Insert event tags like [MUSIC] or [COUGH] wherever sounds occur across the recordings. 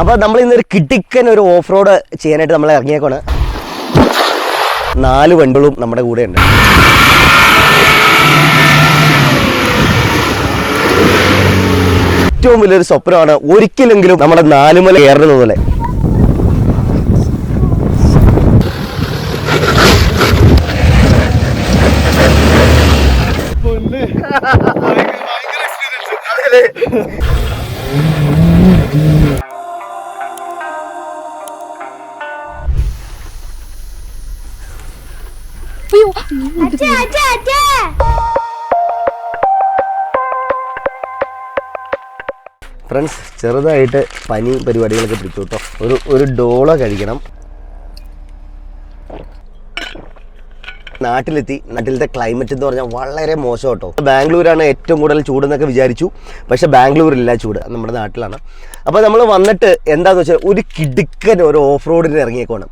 അപ്പൊ നമ്മൾ ഇന്നൊരു കിട്ടിക്കൻ ഒരു ഓഫ് റോഡ് ചെയ്യാനായിട്ട് നമ്മൾ ഇറങ്ങിയേക്കാണ്. നാല് വണ്ടികളും നമ്മുടെ കൂടെ ഉണ്ട്. ഏറ്റവും വലിയൊരു സ്വപ്നമാണ് ഒരിക്കലെങ്കിലും നമ്മുടെ നാലുമല കയറുന്നത് പോലെ. അച്ഛാ ഫ്രണ്ട്സ് ചെറുതായിട്ട് പനി പരിപാടികളൊക്കെ പിടിച്ചു കേട്ടോ. ഒരു ഒരു ഡോള കഴിക്കണം. നാട്ടിലെത്തി. നാട്ടിലത്തെ ക്ലൈമറ്റ് എന്ന് പറഞ്ഞാൽ വളരെ മോശം കേട്ടോ. ബാംഗ്ലൂരാണ് ഏറ്റവും കൂടുതൽ ചൂടെന്നൊക്കെ വിചാരിച്ചു. പക്ഷേ ബാംഗ്ലൂരില്ല ചൂട്. നമ്മുടെ നാട്ടിലാണ്. അപ്പോൾ നമ്മൾ വന്നിട്ട് എന്താണെന്ന് വെച്ചാൽ ഒരു കിടുക്കൻ ഒരു ഓഫ് റോഡിന് ഇറങ്ങിയേക്കോണം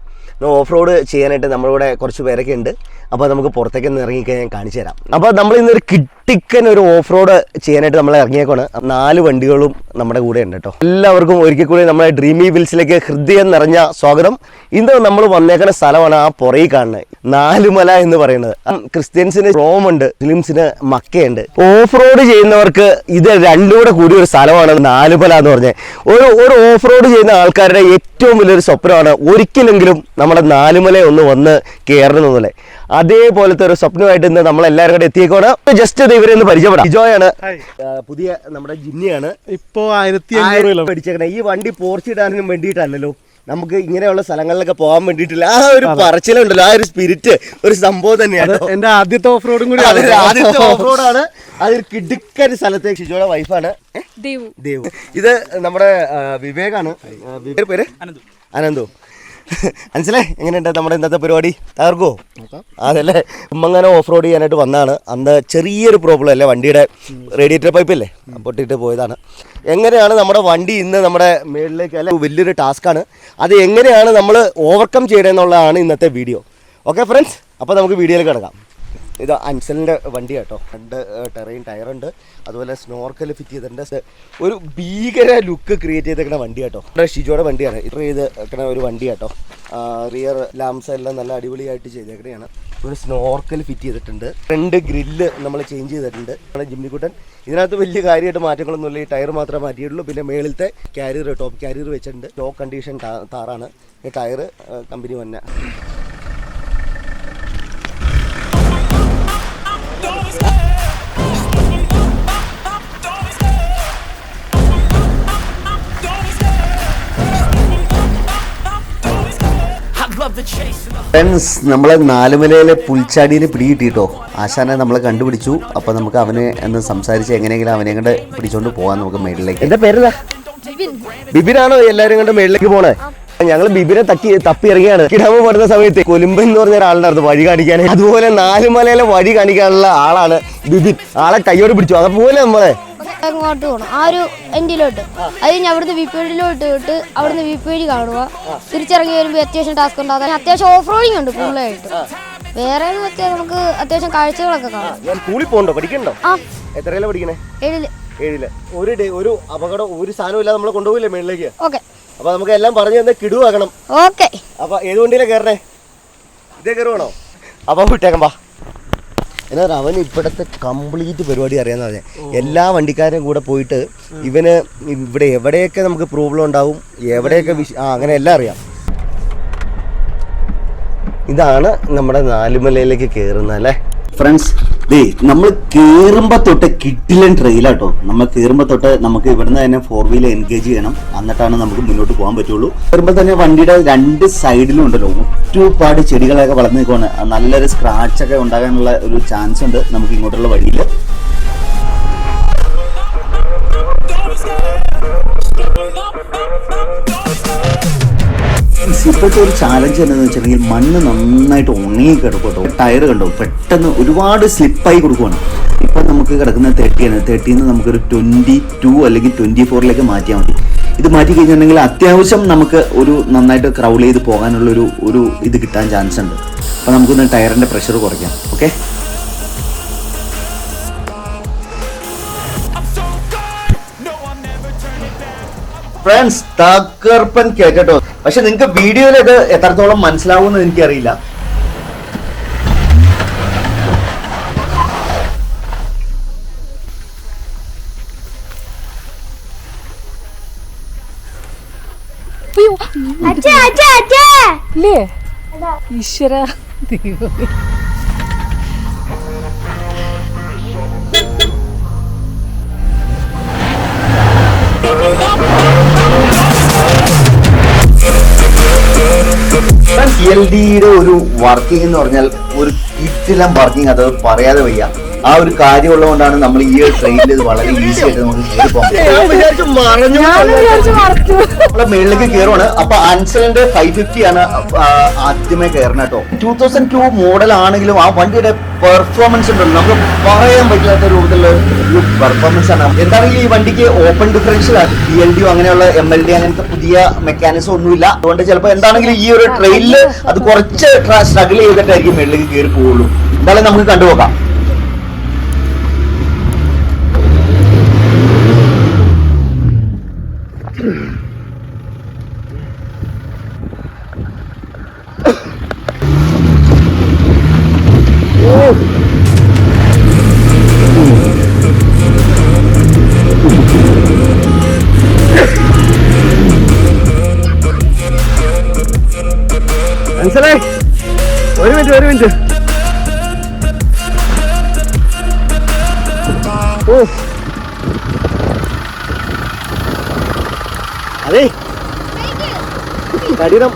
ഓഫ് റോഡ് ചെയ്യാനായിട്ട് നമ്മളിവിടെ കുറച്ച് പേരൊക്കെ ഉണ്ട്. അപ്പോൾ നമുക്ക് പുറത്തേക്ക് ഒന്ന് ഇറങ്ങിക്കഴിഞ്ഞാൽ ഞാൻ കാണിച്ചു തരാം. അപ്പോൾ നമ്മൾ ഇന്നൊരു കിട്ടിക്കൻ ഒരു ഓഫ് റോഡ് ചെയ്യാനായിട്ട് നമ്മൾ ഇറങ്ങിയേക്കാണ് നാല് വണ്ടികളും നമ്മുടെ കൂടെ ഉണ്ട് കേട്ടോ. എല്ലാവർക്കും ഒരിക്കൽ കൂടി നമ്മുടെ ഡ്രീമി വിൽസിലേക്ക് ഹൃദയം നിറഞ്ഞ സ്വാഗതം. ഇന്ന് നമ്മൾ വന്നേക്കുന്ന സ്ഥലമാണ് ആ പുറയിൽ കാണുന്നത്. നാലുമല എന്ന് പറയുന്നത്. ക്രിസ്ത്യൻസിന് റോമുണ്ട് മുസ്ലിംസിന് മക്കയുണ്ട്. ഓഫ് റോഡ് ചെയ്യുന്നവർക്ക് ഇത് രണ്ടുകൂടെ കൂടിയ ഒരു സ്ഥലമാണ് നാലുമല എന്ന് പറഞ്ഞത്. ഒരു ഒരു ഓഫ് റോഡ് ചെയ്യുന്ന ആൾക്കാരുടെ ഏറ്റവും വലിയൊരു സ്വപ്നമാണ് ഒരിക്കലെങ്കിലും നമ്മുടെ നാലുമല ഒന്ന് വന്ന് കയറണം എന്നല്ലേ അതേപോലത്തെ ഒരു സ്വപ്നമായിട്ട് ഇന്ന് നമ്മൾ എല്ലാവരും കൂടെ എത്തിയേക്കോണ് ജസ്റ്റ് ഇത് ഇവരെ ഒന്ന് പരിചയപ്പെടാം. ആണ് പുതിയ നമ്മുടെ ജിന്നിയാണ്. ഇപ്പോ ആയിരത്തി അഞ്ഞൂറ് പഠിച്ചേക്കണേ ഈ വണ്ടി പോർച്ചിടാനും വേണ്ടിയിട്ടല്ലല്ലോ. നമുക്ക് ഇങ്ങനെയുള്ള സ്ഥലങ്ങളിലൊക്കെ പോകാൻ വേണ്ടിയിട്ടില്ല. ആ ഒരു പറച്ചിലുണ്ടല്ലോ. ആ ഒരു സ്പിരിറ്റ് ഒരു സംഭവം തന്നെയാണ് എന്റെ ആദ്യത്തെ ഓഫ് റോഡും കൂടി അത് ആദ്യത്തെ ഓഫ് റോഡാണ് അതൊരു കിടുക്കൻ സ്ഥലത്തേക്ക് ഷിജോയുടെ വൈഫാണ് ദേവു. ദേവു. ഇത് നമ്മുടെ വിവേകാണ്. പേര്? അനന്തു. അനന്തു. [LAUGHS] മനസ്സിലേ എങ്ങനെയുണ്ട് നമ്മുടെ ഇന്നത്തെ പരിപാടി? തകർക്കോ അതല്ലേ ഉമ്മങ്ങനെ ഓഫ് റോഡ് ചെയ്യാനായിട്ട് വന്നതാണ് അന്ന് ചെറിയൊരു പ്രോബ്ലം അല്ലേ വണ്ടിയുടെ റേഡിയേറ്റർ പൈപ്പ് അല്ലേ പൊട്ടിയിട്ട് പോയതാണ്. എങ്ങനെയാണ് നമ്മുടെ വണ്ടി ഇന്ന് നമ്മുടെ മേളിലേക്ക് അല്ലെ വലിയൊരു ടാസ്ക്കാണ് അത് എങ്ങനെയാണ് നമ്മൾ ഓവർകം ചെയ്യണമെന്നുള്ളതാണ് ഇന്നത്തെ വീഡിയോ ഓക്കെ ഫ്രണ്ട്സ് അപ്പോൾ നമുക്ക് വീഡിയോയിൽ കിടക്കാം. ഇത് അൻസലിന്റെ വണ്ടി കേട്ടോ. രണ്ട് ടെറൈൻ ടയറുണ്ട്. അതുപോലെ സ്നോർക്കൽ ഫിറ്റ് ചെയ്തിട്ടുണ്ട്. ഒരു ഭീകര ലുക്ക് ക്രിയേറ്റ് ചെയ്തേക്കുന്ന വണ്ടി കേട്ടോ. ഇവിടെ ഷിജോയുടെ വണ്ടിയാണ്. ഇത്ര ചെയ്ത് വെക്കണ ഒരു വണ്ടി കേട്ടോ. റിയർ ലാംസ് എല്ലാം നല്ല അടിപൊളിയായിട്ട് ചെയ്തേക്കണയാണ്. ഒരു സ്നോർക്കൽ ഫിറ്റ് ചെയ്തിട്ടുണ്ട്. ഫ്രണ്ട് ഗ്രില്ല് നമ്മൾ ചേഞ്ച് ചെയ്തിട്ടുണ്ട്. നമ്മുടെ ജിമ്മിക്കുട്ടൻ ഇതിനകത്ത് വലിയ കാര്യമായിട്ട് മാറ്റങ്ങളൊന്നുമില്ല. ഈ ടയർ മാത്രമേ മാറ്റിയിട്ടുള്ളൂ. പിന്നെ മേളിലത്തെ കാരിയർ ടോപ്പ് കാരിയർ വെച്ചിട്ടുണ്ട്. ലോ കണ്ടീഷൻ താറാണ് ഈ ടയർ കമ്പനി തന്നെ ഫ്രണ്ട്സ് നമ്മളെ നാലുമലയിലെ പുൽച്ചാടിനെ പിടികിട്ടിട്ടോ. ആശാനെ നമ്മളെ കണ്ടുപിടിച്ചു. അപ്പൊ നമുക്ക് അവനെ എന്ന് സംസാരിച്ച് എങ്ങനെയെങ്കിലും അവനെ കണ്ട് പിടിച്ചോണ്ട് പോകാൻ നമുക്ക് മേളിലേക്ക്. എന്റെ പേരെന്താ? ബിബിനാണോ എല്ലാരും കണ്ട് മേളിലേക്ക് പോണേ? ഞങ്ങൾ ബിബിനെ തക്കി തപ്പി ഇറങ്ങിയാണ് കിടാമ പെടുന്ന സമയത്ത് കൊലുമ്പൻ എന്ന് പറഞ്ഞ ഒരാളുണ്ടായിരുന്നു വഴി കാണിക്കാൻ. അതുപോലെ നാലുമലയിലെ വഴി കാണിക്കാനുള്ള ആളാണ് ബിബിൻ ആളെ കയ്യോട് പിടിച്ചു. അതുപോലെ നമ്മളെ അങ്ങോട്ട് പോകണം ആ ഒരു എൻഡിലോട്ട് അത് കഴിഞ്ഞ് അവിടുന്ന് വി ഇട്ട് അവിടുന്ന് വി പി കാണുക തിരിച്ചിറങ്ങി വരുമ്പോൾ അത്യാവശ്യം ടാസ്ക് ഉണ്ട്. അതായത് അത്യാവശ്യം ഓഫ് റോഡിങ് ഉണ്ട് ഫുള്ളായിട്ട് വേറെ നമുക്ക് അത്യാവശ്യം കാഴ്ചകളൊക്കെ കാണാം. സ്കൂളിൽ പോകണ്ടോ? പഠിക്കണ്ടോ? എത്രയല്ല പഠിക്കണേ? ഏഴിൽ. ഏഴിൽ. ഒരു ഒരു അപകടം ഒരു സാധനം ഇല്ലാതെ നമ്മളെ കൊണ്ടുപോയില്ലേ മേളിലേക്ക്? ഓക്കെ. അപ്പൊ നമുക്ക് എല്ലാം പറഞ്ഞു തന്നെ കിടുവാക്കണം ഓക്കെ. അപ്പൊ ഏത് വണ്ടിയിലെ കയറണേ ഇതേ കയറുവാണോ അപ്പൊ വിട്ടേക്കാം വാ. എന്നാ അവൻ ഇവിടുത്തെ കംപ്ലീറ്റ് പരിപാടി അറിയാന്ന് പറഞ്ഞ. എല്ലാ വണ്ടിക്കാരും കൂടെ പോയിട്ട് ഇവന് ഇവിടെ എവിടെയൊക്കെ നമുക്ക് പ്രോബ്ലം ഉണ്ടാവും എവിടെയൊക്കെ വിഷ ആ അങ്ങനെ എല്ലാം അറിയാം. ഇതാണ് നമ്മുടെ നാലുമലയിലേക്ക് കയറുന്നത് അല്ലേ? ഫ്രണ്ട്സ് ദേ നമ്മൾ കയറുമ്പോൾ തൊട്ട് കിട്ടിലൻ ട്രെയിലാട്ടോ നമ്മൾ കയറുമ്പോൾ തൊട്ട് നമുക്ക് ഇവിടുന്ന് തന്നെ ഫോർ വീലർ എൻഗേജ് ചെയ്യണം. എന്നിട്ടാണ് നമുക്ക് മുന്നോട്ട് പോകാൻ പറ്റുള്ളൂ. കയറുമ്പോൾ തന്നെ വണ്ടിയുടെ രണ്ട് സൈഡിലും ഉണ്ടല്ലോ. ഒറ്റപ്പാട് ചെടികളൊക്കെ വളർന്നു നിൽക്കുവാണ്. നല്ലൊരു സ്ക്രാച്ച് ഒക്കെ ഉണ്ടാകാനുള്ള ഒരു ചാൻസ് ഉണ്ട് നമുക്ക് ഇങ്ങോട്ടുള്ള വഴിയിൽ ഇപ്പോഴത്തെ ഒരു ചാലഞ്ച് എന്താണെന്ന് വെച്ചിട്ടുണ്ടെങ്കിൽ മണ്ണ് നന്നായിട്ട് ഉണങ്ങി കിടക്കട്ടോ ടയർ കണ്ടോ? പെട്ടെന്ന് ഒരുപാട് സ്ലിപ്പായി കൊടുക്കുവാണ്. ഇപ്പം നമുക്ക് കിടക്കുന്ന തേർട്ടിയാണ് തേർട്ടിന്ന് നമുക്കൊരു ട്വന്റി ടു അല്ലെങ്കിൽ ട്വന്റി ഫോറിലേക്ക് മാറ്റിയാൽ മതി. ഇത് മാറ്റി കഴിഞ്ഞിട്ടുണ്ടെങ്കിൽ അത്യാവശ്യം നമുക്ക് ഒരു നന്നായിട്ട് ക്രൗൾ ചെയ്ത് പോകാനുള്ളൊരു ഒരു ഇത് കിട്ടാൻ ചാൻസ് ഉണ്ട്. അപ്പോൾ നമുക്കൊന്ന് ടയറിന്റെ പ്രഷർ കുറയ്ക്കാം. ഓക്കെ ഫ്രണ്ട്സ് തകർപ്പൻ കേട്ടോ പക്ഷെ നിങ്ങൾക്ക് വീഡിയോയിൽ ഇത് എത്രത്തോളം മനസ്സിലാവുമെന്ന് എനിക്കറിയില്ല. ഈശ്വര ദൈവമേ. എൽ ഡിയുടെ ഒരു വർക്കിംഗ് എന്ന് പറഞ്ഞാൽ ഒരു കിറ്റിലം വർക്കിംഗ് അത് പറയാതെ വയ്യ. ആ ഒരു കാര്യം ഉള്ളതുകൊണ്ടാണ് നമ്മൾ ഈ ഒരു ട്രെയിനിൽ ഇത് വളരെ ഈസി ആയിട്ട് നമുക്ക് കയറി പോകാം ഞാൻ വിചാരിച്ചു മറച്ചു നമ്മളെ മേളിലേക്ക് കയറുവാണ്. അപ്പൊ അൻസലിന്റെ ഫൈവ് ഫിഫ്റ്റി ആണ് ആദ്യമേ കയറണം കേട്ടോ. ടൂ തൗസൻഡ് ടു മോഡൽ ആണെങ്കിലും ആ വണ്ടിയുടെ പെർഫോമൻസ് ഉണ്ടല്ലോ. നമുക്ക് പറയാൻ പറ്റാത്ത രൂപത്തിലുള്ള ഒരു പെർഫോമൻസ് ആണ്. എന്താണെങ്കിലും ഈ വണ്ടിക്ക് ഓപ്പൺ ഡിഫറൻഷ്യൽ ആണ്. ഡി എൽ ഡി അങ്ങനെയുള്ള എം എൽ ഡി അങ്ങനത്തെ പുതിയ മെക്കാനിസം ഒന്നുമില്ല. അതുകൊണ്ട് ചിലപ്പോൾ എന്താണെങ്കിലും ഈ ഒരു ട്രെയിനിൽ അത് കുറച്ച് സ്ട്രഗിൾ ചെയ്തിട്ടായിരിക്കും മേളിലേക്ക് കയറി പോവുള്ളൂ. എന്തായാലും നമുക്ക് കണ്ടുപോകാം. മിനിറ്റ് ഒരു മിനിറ്റ്. ഓ അതെ. കഠിനം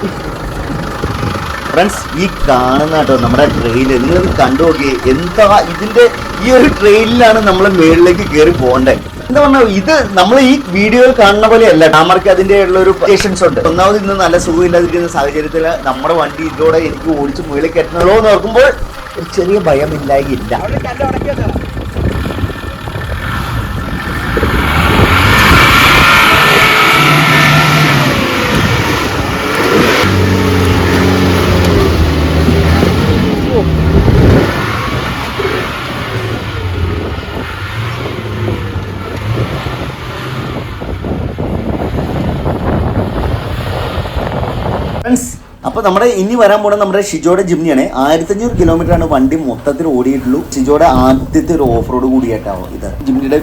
ഫ്രണ്ട്സ് ഈ കാണുന്ന കേട്ടോ നമ്മുടെ ട്രെയിൻ നിങ്ങൾ കണ്ടു നോക്കിയേ എന്താ ഇതിന്റെ ഈ ഒരു ട്രെയിനിലാണ് നമ്മൾ മേളിലേക്ക് കയറി പോകേണ്ടത് എന്താ പറഞ്ഞാൽ ഇത് നമ്മൾ ഈ വീഡിയോയിൽ കാണുന്ന പോലെയല്ല. ഡാമർക്ക് ഉള്ള ഒരു പേഷ്യൻസ് ഉണ്ട്. ഒന്നാമത് ഇന്ന് നല്ല സുഖമില്ലാതിരിക്കുന്ന സാഹചര്യത്തിൽ നമ്മുടെ വണ്ടി ഇതോടെ എനിക്ക് ഓടിച്ച് മുകളിൽ കെട്ടണല്ലോ എന്ന് ഓർക്കുമ്പോൾ ഒരു ചെറിയ ഭയമില്ലായില്ല ഫ്രണ്ട്സ് അപ്പൊ നമ്മുടെ ഇനി വരാൻ പോണ നമ്മുടെ ഷിജോയുടെ ജിംനിയാണ്. ആയിരത്തഞ്ഞൂറ് കിലോമീറ്റർ ആണ് വണ്ടി മൊത്തത്തിൽ ഓടിയിട്ടുള്ളൂ. ഷിജോയുടെ ആദ്യത്തെ ഒരു ഓഫ് റോഡ് കൂടിയായിട്ടാവും ഇത്. ജിംനിയുടെ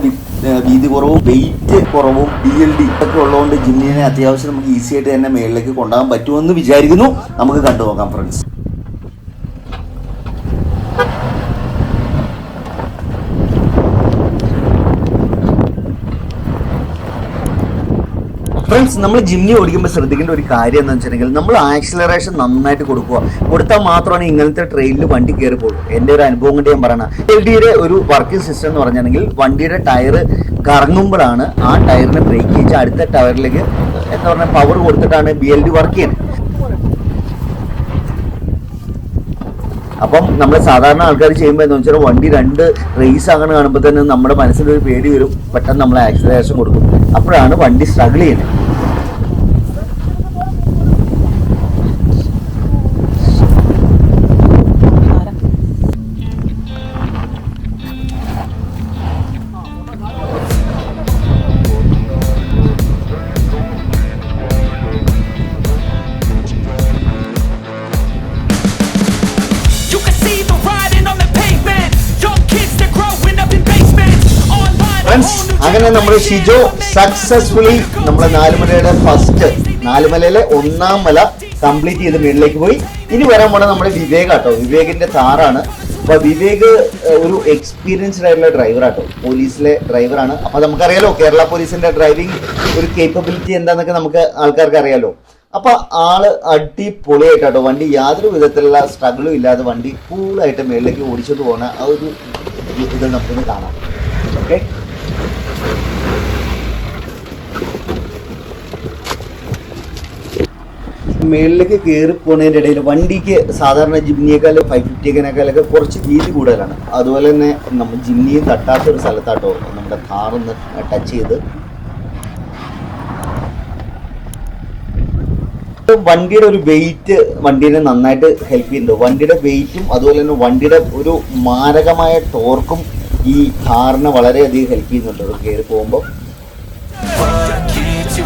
വീതി കുറവും വെയിറ്റ് കുറവും ബി എൽ ഡി ഒക്കെ ഉള്ളതുകൊണ്ട് ജിംനിനെ അത്യാവശ്യം നമുക്ക് ഈസി ആയിട്ട് തന്നെ മേളിലേക്ക് കൊണ്ടുപോകാൻ പറ്റുമെന്ന് വിചാരിക്കുന്നു. നമുക്ക് കണ്ടുപോകാം ഫ്രണ്ട്സ് ഫ്രണ്ട്സ് നമ്മൾ ജിമ്മിൽ ഓടിക്കുമ്പോൾ ശ്രദ്ധിക്കേണ്ട ഒരു കാര്യം എന്ന് വെച്ചിട്ടുണ്ടെങ്കിൽ നമ്മൾ ആക്സിലറേഷൻ നന്നായിട്ട് കൊടുക്കുക. കൊടുത്താൽ മാത്രമാണ് ഇങ്ങനത്തെ ട്രെയിനിൽ വണ്ടി കയറി പോകുള്ളൂ എന്റെ ഒരു അനുഭവം കൊണ്ട് ഞാൻ പറയണം എൽ ഡിയുടെ ഒരു വർക്കിംഗ് സിസ്റ്റം എന്ന് പറഞ്ഞിട്ടുണ്ടെങ്കിൽ വണ്ടിയുടെ ടയർ കറങ്ങുമ്പോഴാണ് ആ ടയറിനെ ബ്രേക്ക് ചെയ്ത് അടുത്ത ടയറിലേക്ക് എന്താ പറയുക പവർ കൊടുത്തിട്ടാണ് ബി എൽ ഡി വർക്ക് ചെയ്യുന്നത്. അപ്പം നമ്മൾ സാധാരണ ആൾക്കാർ ചെയ്യുമ്പോൾ എന്ന് വെച്ചാൽ വണ്ടി രണ്ട് റേസ് അങ്ങനെ കാണുമ്പോൾ തന്നെ നമ്മുടെ മനസ്സിലൊരു പേടി വരും. പെട്ടെന്ന് നമ്മൾ ആക്സിലറേഷൻ കൊടുക്കും. അപ്പോഴാണ് വണ്ടി സ്ട്രഗിൾ ചെയ്യുന്നത്. അങ്ങനെ നമ്മുടെ ഷിജോ സക്സസ്ഫുള്ളി നമ്മുടെ നാലുമലയുടെ ഫസ്റ്റ് നാലുമലയിലെ ഒന്നാം മല കംപ്ലീറ്റ് ചെയ്ത് മുകളിലേക്ക് പോയി. ഇനി വരാൻ പോണ നമ്മുടെ വിവേക് ആട്ടോ. വിവേകിന്റെ താറാണ് അപ്പൊ വിവേക് ഒരു എക്സ്പീരിയൻസ്ഡ് ആയിട്ടുള്ള ഡ്രൈവർ ആട്ടോ. പോലീസിലെ ഡ്രൈവറാണ് അപ്പൊ നമുക്കറിയാലോ കേരള പോലീസിന്റെ ഡ്രൈവിംഗ് ഒരു കേപ്പബിലിറ്റി എന്താന്നൊക്കെ നമുക്ക് ആൾക്കാർക്ക് അറിയാലോ. അപ്പൊ ആൾ അടിപൊളിയായിട്ടോ വണ്ടി യാതൊരു വിധത്തിലുള്ള സ്ട്രഗിളും ഇല്ലാതെ വണ്ടി കൂളായിട്ട് മേളിലേക്ക് ഓടിച്ചോണ്ട് പോകുന്ന ആ ഒരു ഇത് നമുക്കൊന്ന് കാണാം ഓക്കെ മേളിലേക്ക് കയറി പോകുന്നതിന്റെ ഇടയിൽ വണ്ടിക്ക് സാധാരണ ജിംനിയേക്കാൾ ഫൈവ് ഫിഫ്റ്റിയേക്കാളൊക്കെ കുറച്ച് വീതി കൂടുതലാണ്. അതുപോലെ തന്നെ നമ്മൾ ജിമ്നിയും തട്ടാത്ത ഒരു സ്ഥലത്താട്ടോ നമ്മുടെ കാറൊന്ന് ടച്ച് ചെയ്ത്. വണ്ടിയുടെ ഒരു വെയിറ്റ് വണ്ടീനെ നന്നായിട്ട് ഹെൽപ്പ് ചെയ്യുന്നുണ്ട്. വണ്ടിയുടെ വെയിറ്റും അതുപോലെ തന്നെ വണ്ടിയുടെ ഒരു മാരകമായ ടോർക്കും ഈ കാറിനെ വളരെയധികം ഹെൽപ്പ് ചെയ്യുന്നുണ്ട്. കയറി പോകുമ്പോൾ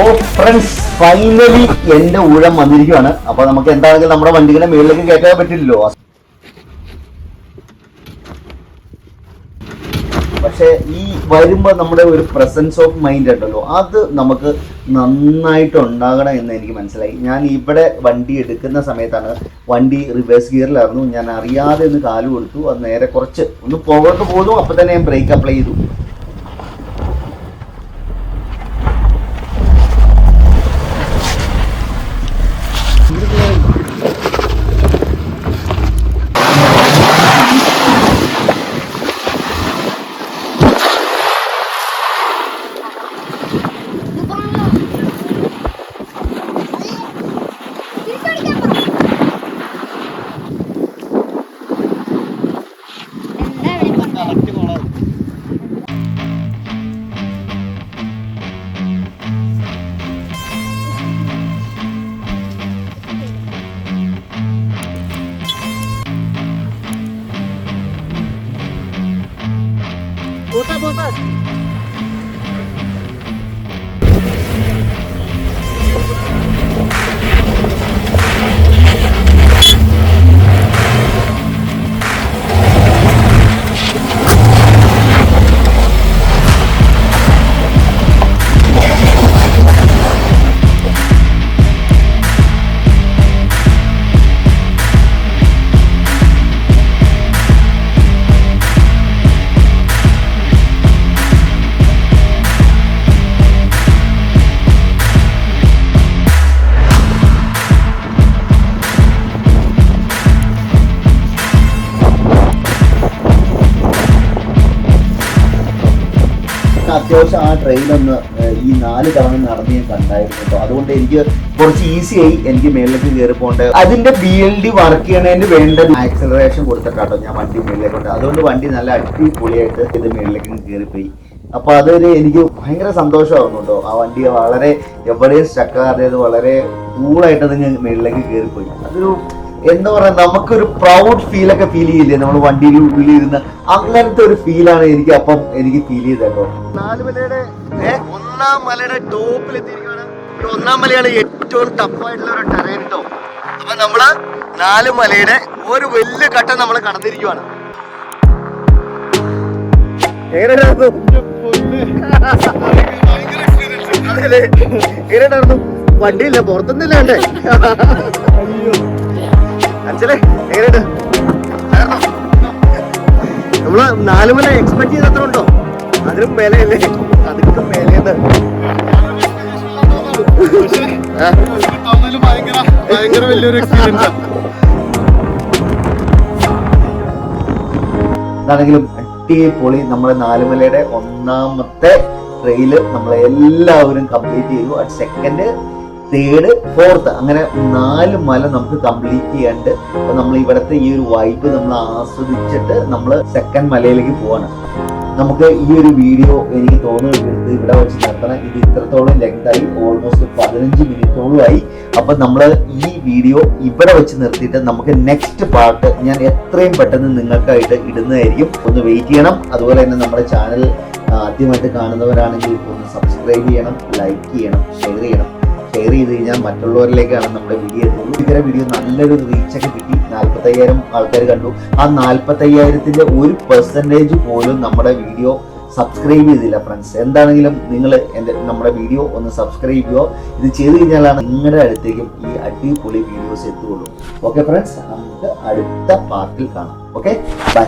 ഓ ഫ്രണ്ട്സ് ഫൈനലി എന്റെ ഊഴം വന്നിരിക്കുകയാണ് അപ്പൊ നമുക്ക് എന്താണെങ്കിലും നമ്മുടെ വണ്ടികളെ മേളിലേക്ക് കയറ്റാൻ പറ്റില്ലല്ലോ. പക്ഷെ ഈ വരുമ്പോൾ നമ്മുടെ ഒരു പ്രസൻസ് ഓഫ് മൈൻഡ് ഉണ്ടല്ലോ. അത് നമുക്ക് നന്നായിട്ട് ഉണ്ടാകണം എന്ന് എനിക്ക് മനസ്സിലായി. ഞാൻ ഇവിടെ വണ്ടി എടുക്കുന്ന സമയത്താണ് വണ്ടി റിവേഴ്സ് ഗിയറിലായിരുന്നു ഞാൻ അറിയാതെ ഒന്ന് കാലു കൊടുത്തു. അത് നേരെ കുറച്ച് ഒന്ന് പോകോട്ട് പോലും അപ്പൊ തന്നെ ഞാൻ ബ്രേക്ക് അപ്ലൈ ചെയ്തു. അത്യാവശ്യം ആ ട്രെയിൻ ഒന്ന് ഈ നാല് തവണ നടന്ന് ഞാൻ കണ്ടായിരുന്നു കേട്ടോ അതുകൊണ്ട് എനിക്ക് കുറച്ച് ഈസി ആയി എനിക്ക് മേളിലേക്ക് കയറി പോകേണ്ട അതിന്റെ ബി എൽ ഡി വർക്ക് ചെയ്യണതിന് വേണ്ട ആക്സലറേഷൻ കൊടുത്തിട്ടാട്ടോ ഞാൻ വണ്ടി മേളിലേക്ക് കൊണ്ട്. അതുകൊണ്ട് വണ്ടി നല്ല അടിപൊളിയായിട്ട് ഇത് മേളിലേക്ക് കയറിപ്പോയി അപ്പൊ അതൊരു എനിക്ക് ഭയങ്കര സന്തോഷമായിരുന്നു കേട്ടോ ആ വണ്ടി വളരെ എവിടെയും സ്റ്റക്കാതെ വളരെ കൂളായിട്ട് അത് ഞാൻ മേളിലേക്ക് കയറിപ്പോയി അതൊരു എന്താ പറയാ നമുക്കൊരു പ്രൗഡ് ഫീൽ ഒക്കെ ഫീൽ ചെയ്യില്ലേ? നമ്മൾ വണ്ടിയിൽ ഉള്ളിൽ ഇരുന്ന് അങ്ങനത്തെ ഒരു ഫീലാണ് എനിക്ക് അപ്പം എനിക്ക് ഫീൽ ചെയ്തത് കേട്ടോ നാലുമലയുടെ ഒന്നാം മലയുടെ ടോപ്പിൽ എത്തിയിരിക്കുകയാണ് ഒന്നാം മലയാണ് ഏറ്റവും ടഫായിട്ടുള്ള ഒരു ടെറൈൻ കേട്ടോ അപ്പൊ നമ്മൾ നാല് മലയുടെ ഒരു വലിയ ഘട്ടം നമ്മൾ കടന്നിരിക്കുവാണ്. എങ്ങനെയായിരുന്നു എങ്ങനെയായിരുന്നു വണ്ടിയില്ല പുറത്തുനിന്നില്ലാണ്ടേ കണ്ടേ? അച്ഛനെ എങ്ങനെയുണ്ട്? നമ്മൾ നാലുമല എക്സ്പെക്ട് ചെയ്തത്ര ഉണ്ടോ? അതിനും മേലെയല്ലേ? അതിനും മേലേന്ന്. ഭയങ്കര വലിയൊരു എക്സ്പീരിയൻസ് എന്താണെങ്കിലും അടിപൊളി നമ്മുടെ നാലുമലയുടെ ഒന്നാമത്തെ ട്രെയിൽ നമ്മൾ എല്ലാവരും കംപ്ലീറ്റ് ചെയ്തു. അത് സെക്കൻഡ് തേർഡ് ഫോർത്ത് അങ്ങനെ നാല് മല നമുക്ക് കംപ്ലീറ്റ് ചെയ്യാണ്ട് അപ്പൊ നമ്മൾ ഇവിടുത്തെ ഈ ഒരു വൈബ് നമ്മൾ ആസ്വദിച്ചിട്ട് നമ്മൾ സെക്കൻഡ് മലയിലേക്ക് പോവാണ്. നമുക്ക് ഈ ഒരു വീഡിയോ എനിക്ക് തോന്നുന്നത് ഇവിടെ വെച്ച് നിർത്തണം. ഇത് ഇത്രത്തോളം ലെങ്ത് ആയി ഓൾമോസ്റ്റ് പതിനഞ്ച് മിനിറ്റോളം ആയി. അപ്പൊ നമ്മൾ ഈ വീഡിയോ ഇവിടെ വെച്ച് നിർത്തിയിട്ട് നമുക്ക് നെക്സ്റ്റ് പാർട്ട് ഞാൻ എത്രയും പെട്ടെന്ന് നിങ്ങൾക്കായിട്ട് ഇടുന്നതായിരിക്കും. ഒന്ന് വെയിറ്റ് ചെയ്യണം. അതുപോലെ തന്നെ നമ്മുടെ ചാനൽ ആദ്യമായിട്ട് കാണുന്നവരാണെങ്കിൽ ഒന്ന് സബ്സ്ക്രൈബ് ചെയ്യണം ലൈക്ക് ചെയ്യണം ഷെയർ ചെയ്യണം. ഷെയർ ചെയ്ത് കഴിഞ്ഞാൽ മറ്റുള്ളവരിലേക്കാണ് നമ്മുടെ വീഡിയോ എത്തുന്നത്. ഇതര വീഡിയോ നല്ലൊരു റീച്ചൊക്കെ കിട്ടി. നാൽപ്പത്തയ്യായിരം ആൾക്കാർ കണ്ടു. ആ നാൽപ്പത്തയ്യായിരത്തിന്റെ ഒരു പെർസെന്റേജ് പോലും നമ്മുടെ വീഡിയോ സബ്സ്ക്രൈബ് ചെയ്തില്ല ഫ്രണ്ട്സ് എന്താണെങ്കിലും നിങ്ങൾ എന്റെ നമ്മുടെ വീഡിയോ ഒന്ന് സബ്സ്ക്രൈബ് ചെയ്യുക. ഇത് ചെയ്ത് കഴിഞ്ഞാലാണ് നിങ്ങളുടെ അടുത്തേക്കും ഈ അടിപൊളി വീഡിയോസ് എത്തുകയുള്ളൂ. ഓക്കെ ഫ്രണ്ട്സ് നമുക്ക് അടുത്ത പാർട്ടിൽ കാണാം. Okay bye